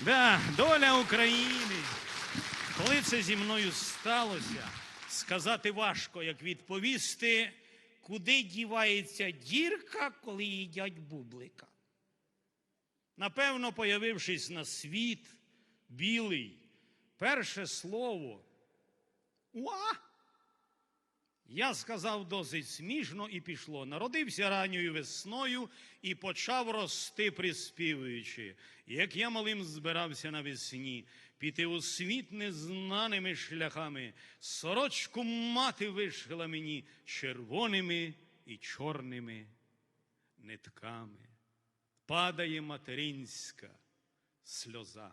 Да, доля України. Коли це зі мною сталося, сказати важко, як відповісти, куди дівається дірка, коли їдять бублика. Напевно, появившись на світ, білий, перше слово уа. Я сказав досить смішно і пішло. Народився ранньою весною і почав рости, приспівуючи. Як я малим збирався навесні піти у світ незнаними шляхами, сорочку мати вишила мені червоними і чорними нитками. Падає материнська сльоза.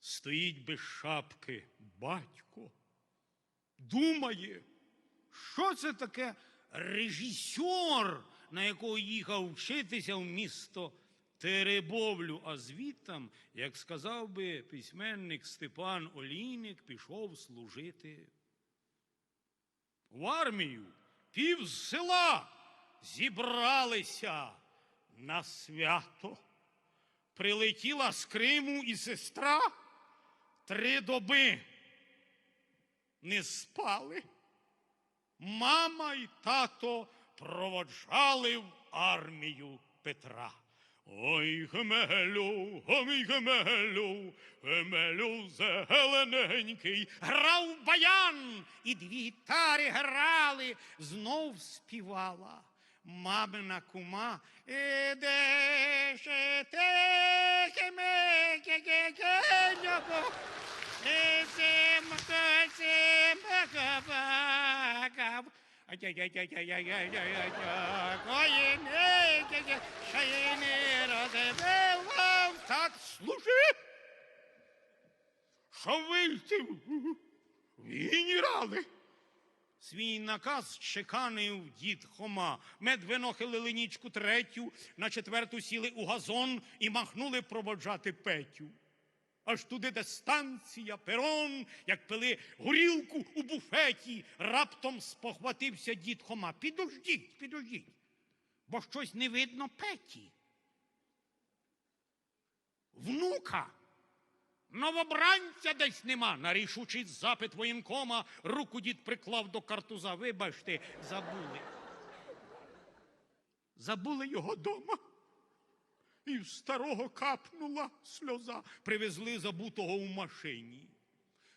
Стоїть без шапки батько, думає. Що це таке режисер, на якого їхав вчитися в місто Теребовлю, а звідтам, як сказав би письменник Степан Олійник, пішов служити в армію. Пів села зібралися на свято. Прилетіла з Криму і сестра три доби не спали. Мама і тато проводжали в армію Петра. Ой, гмелю, ой, гмелю, гмелю зелененький, грав баян, і дві гітари грали, знов співала. Мамина кума, «Е, де те, хеме, ке, ке, ке, так служи, що вийти в генерали. Свій наказ чеканив дід Хома. Медвино хилили нічку третю, на четверту сіли у газон і махнули проводжати Петю. Аж туди, де станція, перон, як пили горілку у буфеті, раптом спохватився дід Хома. Підождіть, підождіть, бо щось не видно Петі. Внука. Новобранця десь нема. На рішучий запит воєнкома руку дід приклав до картуза. Вибачте, забули. Забули його дома. І в старого капнула сльоза. Привезли забутого у машині.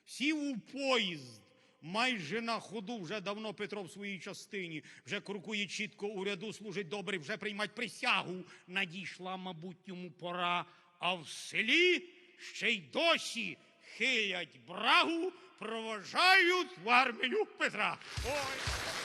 Сів у поїзд. Майже на ходу вже давно Петро в своїй частині, вже крокує чітко у ряду, служить добре, вже приймать присягу. Надійшла, мабуть, йому пора, а в селі ще й досі хилять брагу, проважають в армію Петра. Ой!